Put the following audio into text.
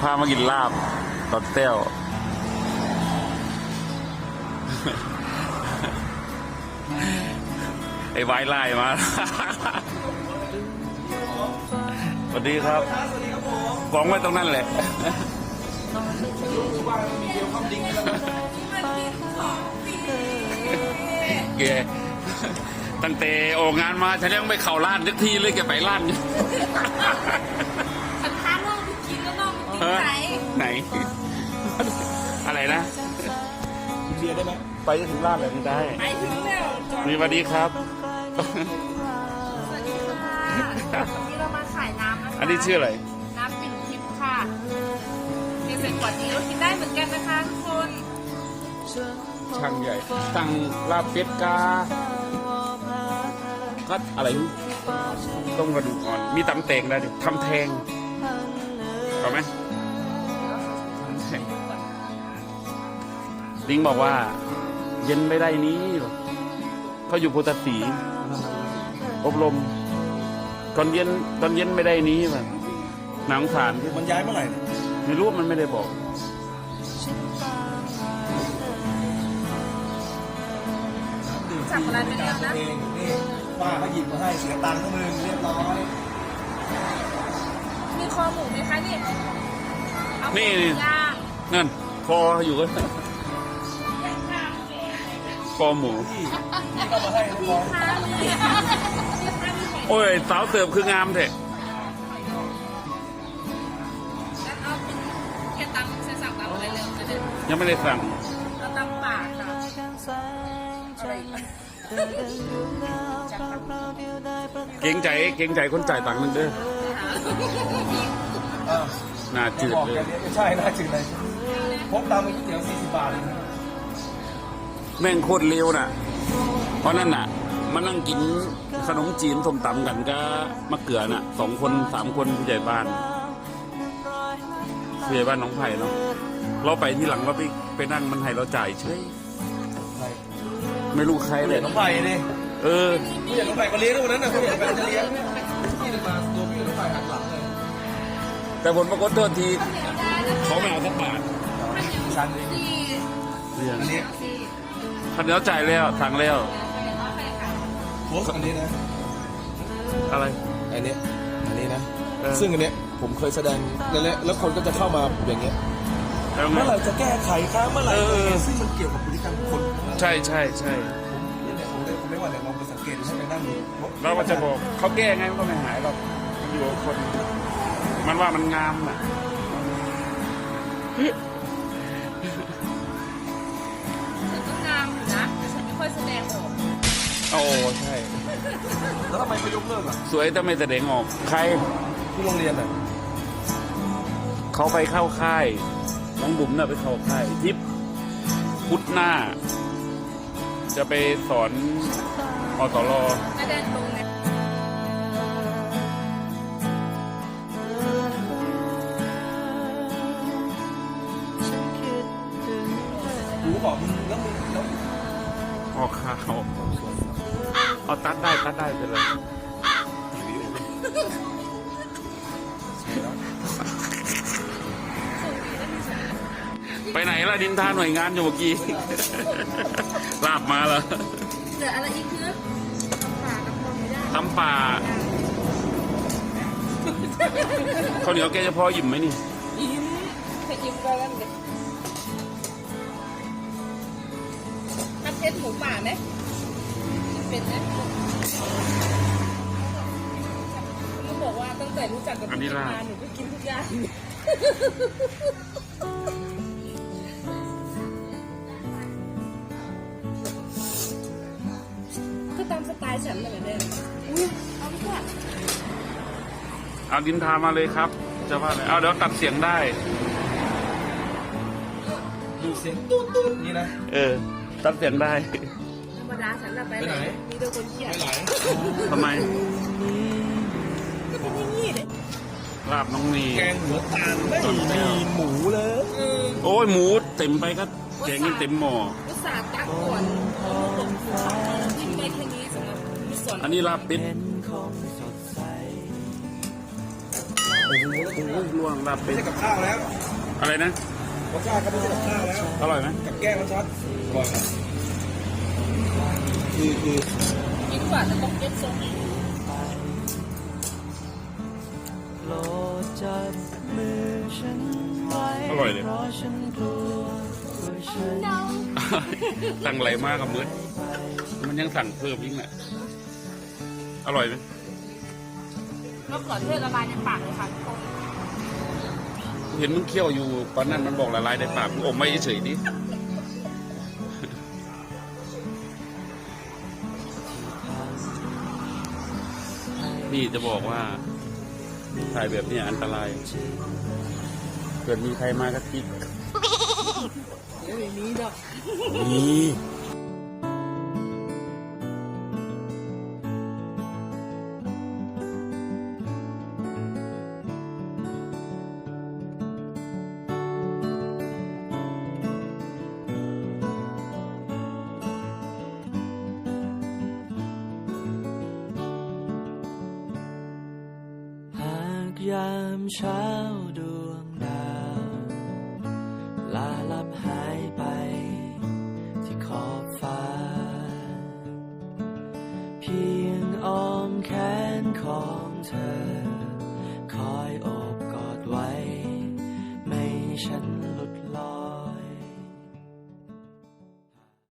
พามากินลาบตอนเต้วไอ้ไว้ไล่มา สวัสดีครับ กองไว้ตรงนั้นแหละแกตั้งแต่ออกงานมาฉันยังไม่เข่าร้านสักทีเลยแกไปร้านอยู่ ไหน อะไรนะเบียร์ได้ไหมไปจะถึงร้านเลยไม่ได้ไปถึงแล้วจอดมีสวัสดีครับสวัสดีค่ะวันนี้เรามาขายน้ำนะคะอันนี้ชื่ออะไร น้ำปิ่นทิพย์ค่ะเพียงใส่ขวดนี้เรากินได้เหมือนกันนะคะทุกคนช่างใหญ่สั่งลาบเป็ดกาก็อะไรต้องกระดูกอ่อน มีตำแตงได้ดิทำแทงเอาไหมทำแทง ลิงบอกว่า เย็นไม่ได้นี้เขาอยู่โพธสีอบรม ตอนเย็นตอนเย็นไม่ได้นี้มันหนังสารมันย้ายเมื่อไหร่เนี่ยไม่รู้มันไม่ได้บอกสั่งอะไรไปเรียบนะเองนี่ป้าเขาหยิบมาให้เสียตังค์ก็มึงเรียบร้อย มีคอหมูไหมคะนี่เอาหมูนี่ย่าง นั่น คออยู่ก็คอหมู โอ้ย สาวเสิร์ฟคืองามเถอะยังไม่ได้สั่งเราตำปากค่ะอะไรอีกจับตังเกรงใจเกรงใจคนจ่ายตังค์นึงเด้อ หน้าจืดบอกเลยแกนี้ไม่ใช่น่าจืดเลยพกตามไปก๋วยเตี๋ยว40 บาทเลยนะแม่งโคตรเร็วน่ะ เพราะนั่นน่ะมานั่งกินขนมจีนส้มตำกันก็มะเกลือน่ะสองคนสามคนผู้ใหญ่บ้านผู้ใหญ่บ้านน้องไผ่เนาะเราไปที่หลังเราไปไปนั่งมันให้เราจ่ายเฉยใครไม่รู้ใครผู้เลใหญ่ยน้องไผ่ดิเออ ผู้ใหญ่น้องไผ่ก็เลี้ยงนะวันนั้นน่ะผู้ใหญ่น้องไผ่จะเลี้ยงนี่เลยมาตัวผู้ใหญ่น้องไผ่หักหลังเลย แต่ผลปรากฏโทษทีเขาไม่เอาสักบาทชันเลยสี่เรื่องอันนี้สี่คันนี้จ่ายแล้วสั่งแล้วโพสต์อันนี้นะ อะไร อันนี้ อันนี้นะเออซึ่งอันเนี้ยผมเคยแสดงนั่นแหละแล้วคนก็จะเข้ามาอย่างเงี้ยแล้วไงเมื่อไหร่จะแก้ไขครับเมื่อไหร่เออจะซึ่งมันเกี่ยวกับพฤติกรรมคน ใช่ใช่ใช่นี่เนี่ยผมเลยผมไม่ว่าเนี่ยลองไปสังเกตดูให้ไปนั่งดูเราก็จะบอกเขาแก้ไงมันก็ไม่หายหรอกมันอยู่กับคน มันว่ามันงามอะฉันก็งามอยู่นะแต่ฉันไม่ค่อยแสดงออกโอ้ใช่ แล้วทำไมไม่ยกเลิกอะสวยแต่ไม่แสดงออก ใครที่โรงเรียนอะเขาไปเข้าค่ายน้องบุ๋มน่ะไปเข้าค่ายทิพย์พุทธหน้า จะไปสอนอตรแสดงตรง บอกมึงแล้วมึงแล้วออกข่าวเอาตัดได้ตัดได้ไปเลยไปไหนล่ะดินทาหน่วยงานอยู่เมื่อกี้ ลาบมาเหรอเหลืออะไรอีกคือปากกับคนไม่ได้ตำป่าข้าวเหนียวแกจะพอหยิบไหมนี่ ยิ้มแค่ยิ้มก็แล้วเด็ก เพชรหมูป่าไหมเป็นไหมเขาบอกว่าตั้งแต่รู้จักกับอันนี้พี่ลาบมาหนูก็กินทุกอย่างก็ตามสไตล์ฉันเลยเนี่ยอุ้ยเอาดีกว่าเอาดินทามาเลยครับ จะว่าอะไรเอาเดี๋ยวตัดเสียงได้ ดูเสียงตุ๊ดตุ๊ดนี่นะ เออ ตัดเสียงได้ ธรรมดาฉันละไปไปไหน มีแต่คนเขียนไม่ไหลทำไมก็เป็นอย่างนี้เลยลาบน้องนีแกงหัวตาลไม่มีหมูเลยเออโอ้ยหมูเต็มไปก็แกงยังเต็มหม้อ อุตส่าห์ตักก่อนทิ้งไปแค่นี้สำหรับมีส่วนอันนี้ลาบเป็ดโอ้โหล่วงรับเป็ไม่นใช่กับข้าวแล้วอะไรนะ รสชาติก็ไม่ใช่กับข้าวแล้วอร่อยไหมกับแก้มรสชาติอร่อยครับคือคือกินกว่าจะต้องเก็บทรงอีกโปรดจับมือฉันไว้อร่อยเลยเพราะฉันกลัวว่าฉันสั่งอะไรมากกับมืดมันยังสั่งเพิ่มยิ่งแหละอร่อยไหมมะเขือเทศละลายในปากเลยค่ะทุกคน เห็นมึงเคี่ยวอยู่ตอนนั้นมันบอกละลายในปากมึงอมไม่เฉยๆดินี่จะบอกว่าถ่ายแบบเนี้ยอันตราย เกิดมีใครมาก็จิกไม่มีดอกนี่ ยามเช้าดวงดาว ลาลับหายไปที่ขอบฟ้า เพียงอ้อมแขนของเธอ